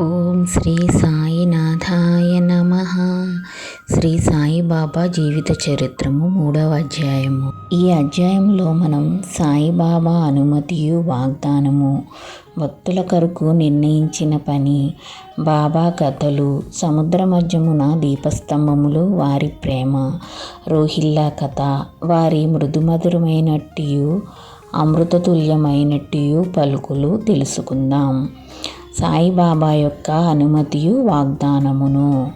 ఓం శ్రీ సాయినాథాయ నమ. శ్రీ సాయిబాబా జీవిత చరిత్రము మూడవ అధ్యాయము. ఈ అధ్యాయంలో మనం సాయిబాబా అనుమతియు వాగ్దానము భక్తుల కొరకు నిర్ణయించిన పని బాబా కథలు సముద్ర మధ్యమున దీపస్తంభములు వారి ప్రేమ రోహిల్లా కథ వారి మృదుమధురమైనట్టు అమృతతుల్యమైనట్టు పలుకులు తెలుసుకుందాం. సాయిబాబా యొక్క అనుమతియు వాగ్దానమును.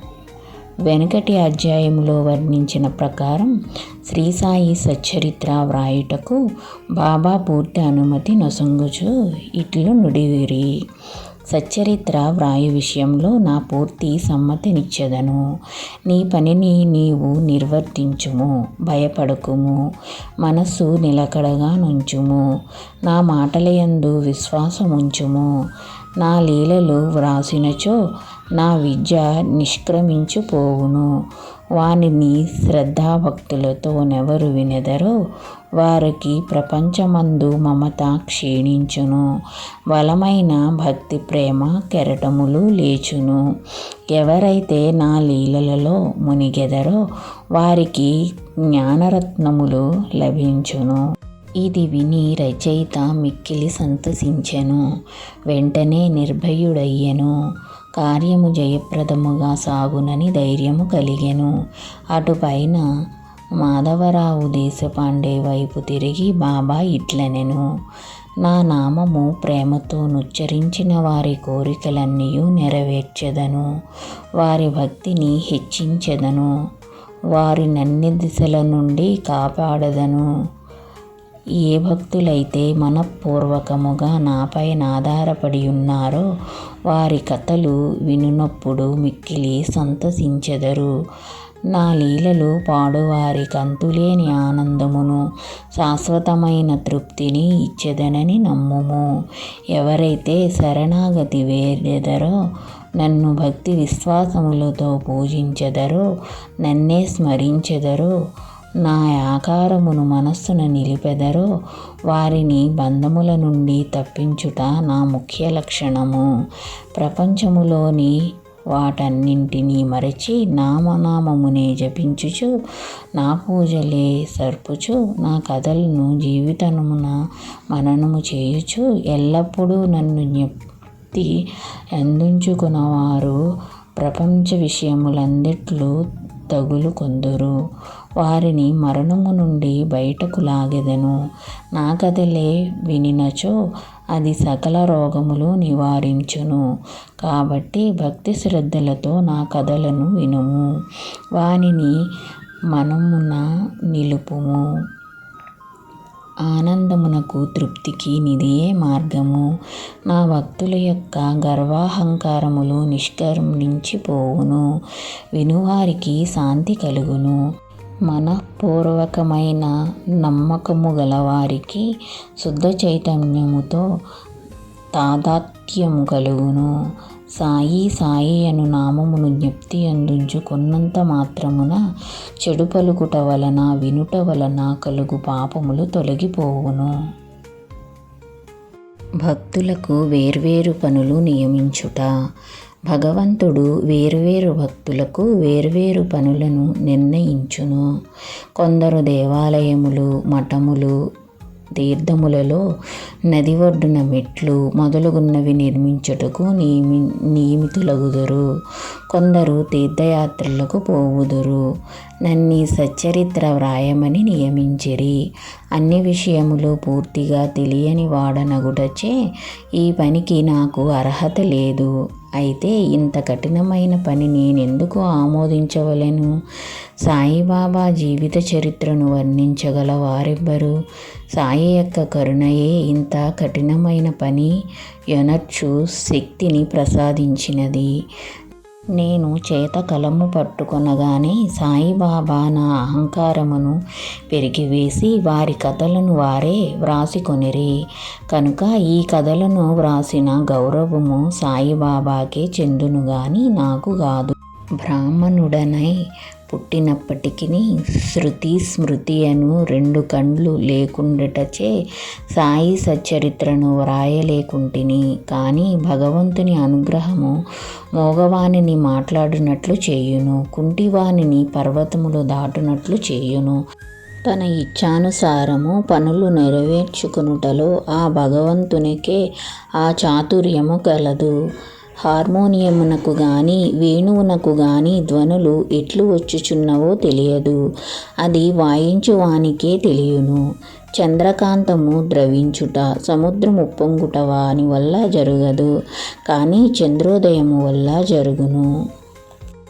వెనుకటి అధ్యాయంలో వర్ణించిన ప్రకారం శ్రీ సాయి సచ్చరిత్ర వ్రాయుటకు బాబా పూర్తి అనుమతి నొసంగుచు ఇట్లు నుడివిరి. సచ్చరిత్ర వ్రాయు విషయంలో నా పూర్తి సమ్మతినిచ్చెదను. నీ పనిని నీవు నిర్వర్తించుము భయపడకుము మనస్సు నిలకడగా నుంచుము నా మాటలయందు విశ్వాసముంచుము నా లీలలు వ్రాసినచో నా విద్య నిష్క్రమించిపోవును. వానిని శ్రద్ధాభక్తులతో నెవరు వినెదరో వారికి ప్రపంచమందు మమత క్షీణించును. బలమైన భక్తి ప్రేమ కెరటములు లేచును. ఎవరైతే నా లీలలలో మునిగెదరో వారికి జ్ఞానరత్నములు లభించును. ఇది విని రచయిత మిక్కిలి సంతసించెను. వెంటనే నిర్భయుడయ్యెను. కార్యము జయప్రదముగా సాగునని ధైర్యము కలిగెను. అటుపైన మాధవరావు దేశపాండే వైపు తిరిగి బాబా ఇట్లనెను. నా నామము ప్రేమతో నుచ్చరించిన వారి కోరికలన్నీ నెరవేర్చెదను. వారి భక్తిని హెచ్చించెదను. వారి నన్ని దిశల నుండి కాపాడదను. ఏ భక్తులైతే మనఃపూర్వకముగా నాపైన ఆధారపడి ఉన్నారో వారి కథలు వినునప్పుడు మిక్కిలి సంతసించెదరు. నా లీలలు పాడువారి కంతులేని ఆనందమును శాశ్వతమైన తృప్తిని ఇచ్చేదనని నమ్ముము. ఎవరైతే శరణాగతి వేరెదరో నన్ను భక్తి విశ్వాసములతో పూజించెదరో నన్నే స్మరించెదరో నా ఆకారమును మనస్సున నిలిపెదరో వారిని బంధముల నుండి తప్పించుట నా ముఖ్య లక్షణము. ప్రపంచములోని వాటన్నింటినీ మరచి నామనామమునే జపించుచు నా పూజలే సర్పుచు నా కథలను జీవితమున మననము చేయుచు ఎల్లప్పుడూ నన్ను జ్ఞప్తి అందించుకున్నవారు ప్రపంచ విషయములందిట్లు తగులు కొందరు వారిని మరణము నుండి బయటకు లాగెదను. నా కథలే వినినచో అది సకల రోగములు నివారించును. కాబట్టి భక్తి శ్రద్ధలతో నా కథలను వినుము. వానిని మనమున నిలుపుము. ఆనందమునకు తృప్తికి నిదియే మార్గము. నా భక్తుల యొక్క గర్వాహంకారములు నిష్కర్మించిపోవును. వినువారికి శాంతి కలుగును. మనఃపూర్వకమైన నమ్మకము గలవారికి శుద్ధ చైతన్యముతో తాదాత్మ్యము కలుగును. సాయి సాయి అను నామమును జ్ఞప్తి అందించుకున్నంత మాత్రమున చెడు పలుకుట వలన వినుట వలన కలుగు పాపములు తొలగిపోవును. భక్తులకు వేర్వేరు పనులు నియమించుట భగవంతుడు వేరువేరు భక్తులకు వేర్వేరు పనులను నిర్ణయించును. కొందరు దేవాలయములు మఠములు తీర్థములలో నది ఒడ్డున మెట్లు మొదలుగున్నవి నిర్మించుటకు నియమి నియమితులగుదురు. కొందరు తీర్థయాత్రలకు పోవుదురు. నన్ను సచ్చరిత్ర వ్రాయమని నియమించిరి. అన్ని విషయములు పూర్తిగా తెలియని వాడనగుటచే ఈ పనికి నాకు అర్హత లేదు. అయితే ఇంత కఠినమైన పని నేనెందుకు ఆమోదించవలెను? సాయిబాబా జీవిత చరిత్రను వర్ణించగల వారెవ్వరు? సాయి యొక్క కరుణయే ఇంత కఠినమైన పని యొనర్చు శక్తిని ప్రసాదించినది. నేను చేత కలము పట్టుకొనగానే సాయిబాబా నా అహంకారమును పెరిగివేసి వారి కథలను వారే వ్రాసికొనిరి. కనుక ఈ కథలను వ్రాసిన గౌరవము సాయిబాబాకే చెందును గాని నాకు కాదు. బ్రాహ్మణుడనై పుట్టినప్పటికీ శృతి స్మృతి అను రెండు కండ్లు లేకుండటచే సాయి సచ్చరిత్రను వ్రాయలేకుంటిని. కానీ భగవంతుని అనుగ్రహము మోగవానిని మాట్లాడినట్లు చేయును కుంటివానిని పర్వతములు దాటునట్లు చేయును. తన ఇచ్ఛానుసారము పనులు నెరవేర్చుకునుటలో ఆ భగవంతునికే ఆ చాతుర్యము కలదు. హార్మోనియమునకు గాని వేణువునకు గాని ధ్వనులు ఎట్లు వచ్చుచున్నవో తెలియదు. అది వాయించువానికే తెలియను. చంద్రకాంతము ద్రవించుట సముద్రం ఉప్పొంగుట వాని వల్ల జరగదు కానీ చంద్రోదయము వల్ల జరుగును.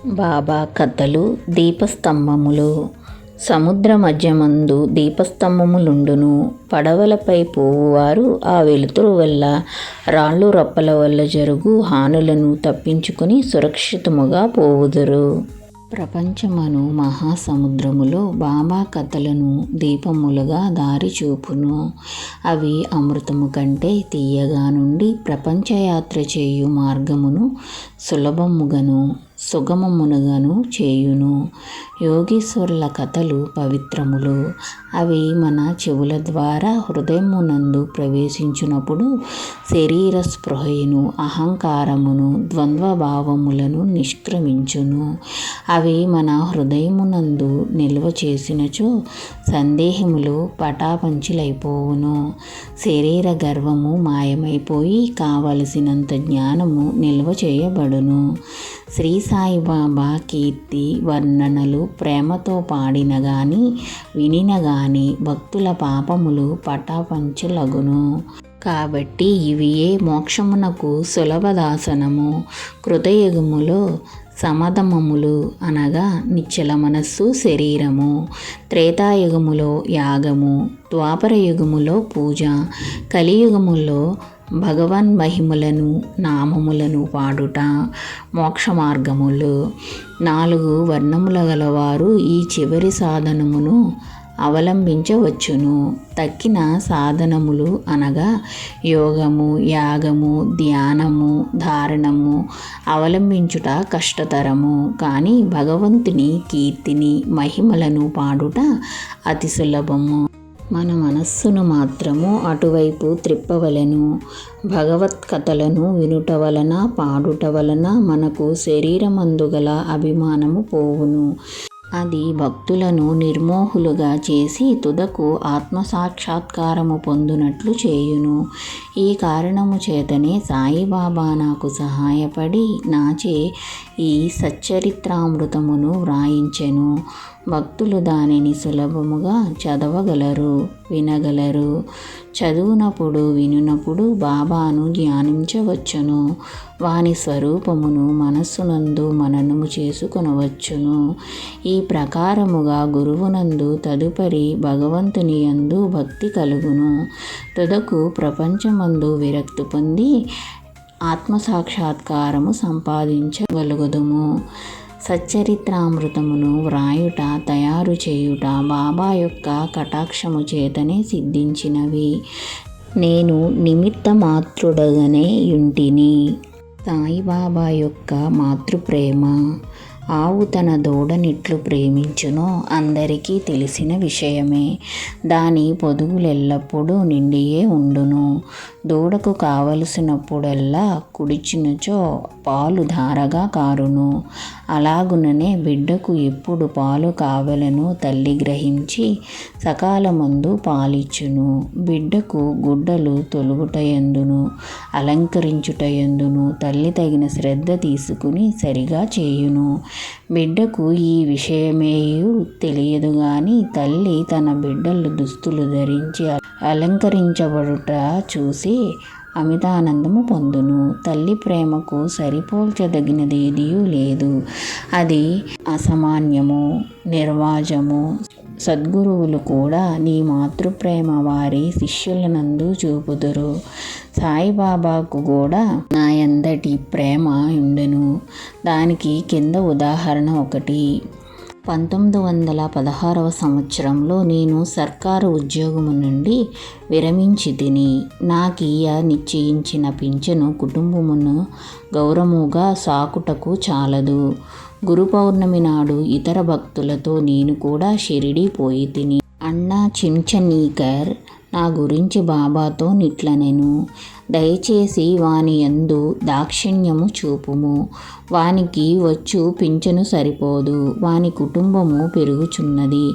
బాబా కథలు దీపస్తంభములు. సముద్ర మధ్యమందు దీపస్తంభములుండును. పడవలపై పోవువారు ఆ వెలుతురు వల్ల రాళ్ళు రప్పల వల్ల జరుగు హానులను తప్పించుకుని సురక్షితముగా పోవుదురు. ప్రపంచమను మహాసముద్రములో బాబా కథలను దీపములుగా దారి చూపును అవి అమృతము కంటే తీయగా నుండి ప్రపంచయాత్ర చేయు మార్గమును సులభముగను. సుగమమునుగాను చేయును. యోగీశ్వరుల కథలు పవిత్రములు. అవి మన చెవుల ద్వారా హృదయమునందు ప్రవేశించినప్పుడు శరీర స్పృహయును అహంకారమును ద్వంద్వభావములను నిష్క్రమించును. అవి మన హృదయమునందు నిల్వ చేసినచో సందేహములు పటాపంచులైపోవును. శరీర గర్వము మాయమైపోయి కావలసినంత జ్ఞానము నిల్వ చేయబడును. శ్రీ సాయిబాబా కీర్తి వర్ణనలు ప్రేమతో పాడిన గాని వినిన గాని భక్తుల పాపములు పటాపంచులగును కాబట్టి ఇవియే మోక్షమునకు సులభదాసనము. కృతయుగములో సమధమములు అనగా నిశ్చల మనస్సు శరీరము. త్రేతాయుగములో యాగము ద్వాపర యుగములో పూజ కలియుగములో భగవాన్ మహిమలను నామములను పాడుట మోక్ష మార్గములు. నాలుగు వర్ణముల గలవారు ఈ చివరి సాధనమును అవలంబించవచ్చును. తక్కిన సాధనములు అనగా యోగము యాగము ధ్యానము ధారణము అవలంబించుట కష్టతరము. కానీ భగవంతుని కీర్తిని మహిమలను పాడుట అతి సులభము. మన మనస్సును మాత్రము అటువైపు త్రిప్పవలెను భగవత్ కథలను వినుట వలన పాడుట వలన మనకు శరీరమందుగల అభిమానము పోవును. అది భక్తులను నిర్మోహులుగా చేసి తుదకు ఆత్మసాక్షాత్కారము పొందునట్లు చేయును. ఈ కారణము చేతనే సాయిబాబా నాకు సహాయపడి నాచే ఈ సచ్చరిత్రామృతమును వ్రాయించెను. భక్తులు దానిని సులభముగా చదవగలరు వినగలరు. చదువునప్పుడు వినునప్పుడు బాబాను ధ్యానించవచ్చును. వాని స్వరూపమును మనస్సునందు మననము చేసుకొనవచ్చును. ఈ ప్రకారముగా గురువునందు తదుపరి భగవంతుని యందు భక్తి కలుగును. తుదకు ప్రపంచమందు విరక్తి పొంది ఆత్మసాక్షాత్కారము సంపాదించగలుగుదుము. సచ్చరిత్రామృతమును వ్రాయుట తయారు చేయుట బాబా యొక్క కటాక్షము చేతనే సిద్ధించినవి. నేను నిమిత్త మాతృడగనే యుంటిని. సాయిబాబా యొక్క మాతృప్రేమ ఆవు తన దూడనిట్లు ప్రేమించునో అందరికీ తెలిసిన విషయమే. దాని పొదుగులెల్లప్పుడూ నిండియే ఉండును. దూడకు కావలసినప్పుడల్లా కుడిచినచో పాలు ధారగా కారును. అలాగుననే బిడ్డకు ఎప్పుడు పాలు కావలను తల్లి గ్రహించి సకాలమందు పాలిచ్చును. బిడ్డకు గుడ్డలు తొలుగుటయందును అలంకరించుటయందును తల్లి తగిన శ్రద్ధ తీసుకుని సరిగా చేయును. బిడ్డకు ఈ విషయమేయు తెలియదు గాని తల్లి తన బిడ్డలు దుస్తులు ధరించి అలంకరించబడుట చూసి అమితానందము పొందును. తల్లి ప్రేమకు సరిపోల్చదగినదేదియూ లేదు. అది అసామాన్యము నిర్వాజము సద్గురువులు కూడా నీ మాతృప్రేమ వారి శిష్యులనందు చూపుదురు. సాయిబాబాకు కూడా నా ఎందటి ప్రేమ ఉండెను దానికి కింద ఉదాహరణ ఒకటి. పంతొమ్మిది వందల పదహారవ సంవత్సరంలో నేను సర్కారు ఉద్యోగము నుండి విరమించి తిని నాకీయ నిశ్చయించిన పింఛను కుటుంబమును గౌరవముగా సాకుటకు చాలదు. గురు పౌర్ణమి నాడు ఇతర భక్తులతో నేను కూడా షిరిడి పోయి తిని అన్నా చించనీకర్ నా గురించి బాబాతో నిట్లనెను. దయచేసి వాని యందు దాక్షిణ్యము చూపుము. వానికి వచ్చు పింఛను సరిపోదు. వాని కుటుంబము పెరుగుచున్నది.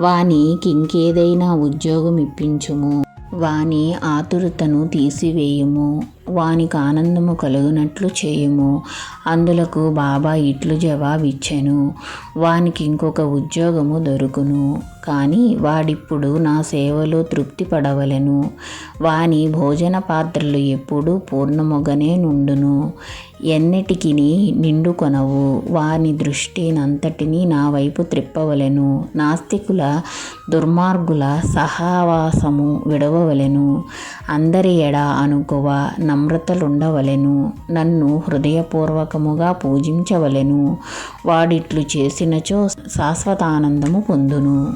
వానికింకేదైనా ఉద్యోగం ఇప్పించుము వాని ఆతురతను తీసివేయుము. వానికి ఆనందము కలుగునట్లు చేయుము. అందులకు బాబా ఇట్లు జవాబిచ్చెను. వానికి ఇంకొక ఉద్యోగము దొరుకును. కానీ వాడిప్పుడు నా సేవలో తృప్తి పడవలెను. వాని భోజన పాత్రలు ఎప్పుడూ పూర్ణముగనే నుండును. ఎన్నిటికి నిండుకొనవు వాని దృష్టినంతటినీ నా వైపు త్రిప్పవలెను. నాస్తికుల దుర్మార్గుల సహవాసము విడవవలెను. అందరి ఎడ అనుకువ నమ్రతలుండవలెను. నన్ను హృదయపూర్వకముగా పూజించవలెను. వాడిట్లు చేసినచో శాశ్వతానందము పొందును.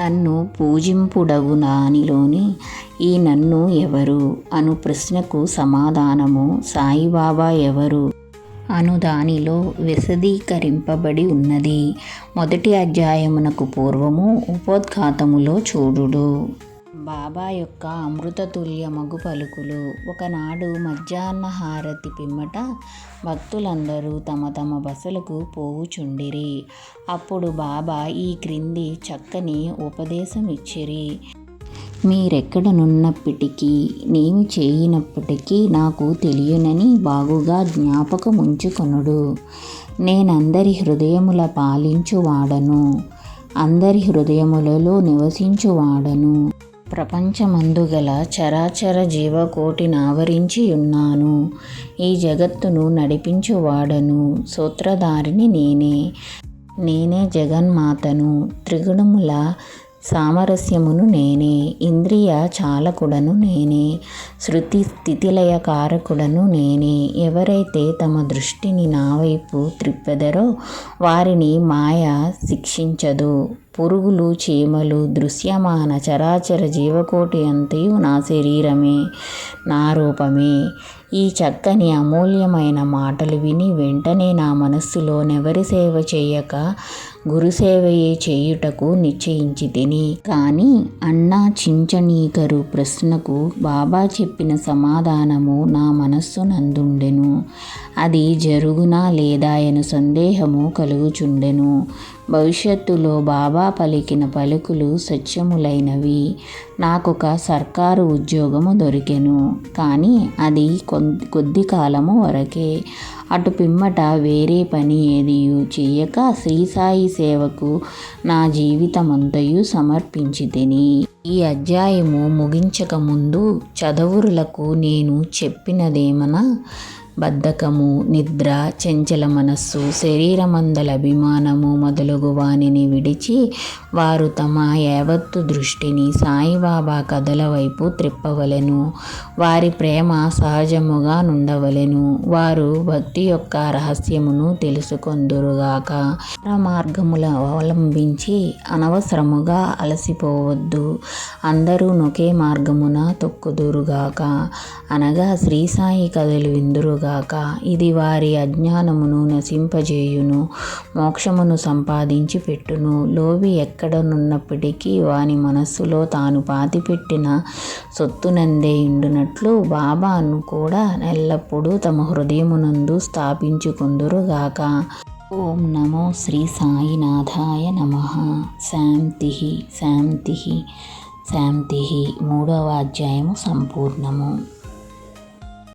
నన్ను పూజింపుడగు నానిలోని ఈ నన్ను ఎవరు? అను ప్రశ్నకు సమాధానము సాయిబాబా ఎవరు? అను దానిలో విశదీకరింపబడి ఉన్నది. మొదటి అధ్యాయమునకు పూర్వము ఉపోద్ఘాతములో చూడుడు. బాబా యొక్క అమృతతుల్యమగు పలుకులు. ఒకనాడు మధ్యాహ్న హారతి పిమ్మట భక్తులందరూ తమ తమ బసలకు పోవుచుండిరి. అప్పుడు బాబా ఈ క్రింది చక్కని ఉపదేశం ఇచ్చిరి మీరెక్కడనున్నప్పటికీ నేను చేయనప్పటికీ నాకు తెలియనని బాగుగా జ్ఞాపకముంచుకొనుడు. నేనందరి హృదయముల పాలించువాడను. అందరి హృదయములలో నివసించువాడను. ప్రపంచమందుగల చరాచర జీవకోటిని ఆవరించి ఉన్నాను ఈ జగత్తును నడిపించువాడను. సూత్రధారిని నేనే. నేనే జగన్మాతను. త్రిగుణముల సామరస్యమును నేనే ఇంద్రియ చాలకుడను నేనే శృతి స్థితిలయ కారకుడను నేనే. ఎవరైతే తమ దృష్టిని నా వైపు త్రిప్పెదరో వారిని మాయ శిక్షించదు. పురుగులు చీమలు దృశ్యమాన చరాచర జీవకోటి అంతయు నా శరీరమే నా రూపమే. ఈ చక్కని అమూల్యమైన మాటలు విని వెంటనే నా మనస్సులో నెవరి సేవ చేయక గురుసేవయే చేయుటకు నిశ్చయించి తిని కానీ అన్నా చించనీకరు ప్రశ్నకు బాబా చెప్పిన సమాధానము నా మనస్సు నందుండెను. అది జరుగునా లేదా అని సందేహము కలుగుచుండెను. భవిష్యత్తులో బాబా పలికిన పలుకులు సత్యములైనవి. నాకొక సర్కారు ఉద్యోగము దొరికెను. కానీ అది కొద్ది కాలము వరకే. అటు పిమ్మట వేరే పని ఏదియు చేయక శ్రీసాయి సేవకు నా జీవితమంతయు సమర్పించి తిని ఈ అధ్యాయము ముగించక ముందు చదవురులకు నేను చెప్పినదేమన బద్ధకము నిద్ర చెంచల మనస్సు శరీరమందల అభిమానము మొదలగు వానిని విడిచి వారు తమ యావత్తు దృష్టిని సాయిబాబా కథల వైపు త్రిప్పవలెను. వారి ప్రేమ సహజముగా నుండవలెను. వారు భక్తి యొక్క రహస్యమును తెలుసుకొందురుగాక. మార్గముల అవలంబించి అనవసరముగా అలసిపోవద్దు. అందరూ నొకే మార్గమున తొక్కుదురుగాక. అనగా శ్రీ సాయి కథలు విందురుగా గాక. ఇది వారి అజ్ఞానమును నశింపజేయును మోక్షమును సంపాదించి పెట్టును. లోవి ఎక్కడనున్నప్పటికీ వాని మనస్సులో తాను పాతిపెట్టిన సొత్తునందే ఇండునట్లు బాబాను కూడా ఎల్లప్పుడూ తమ హృదయమునందు స్థాపించుకుందురుగాక ఓం నమో శ్రీ సాయినాథాయ నమ. శాంతి శాంతి శాంతి. మూడవ అధ్యాయము సంపూర్ణము.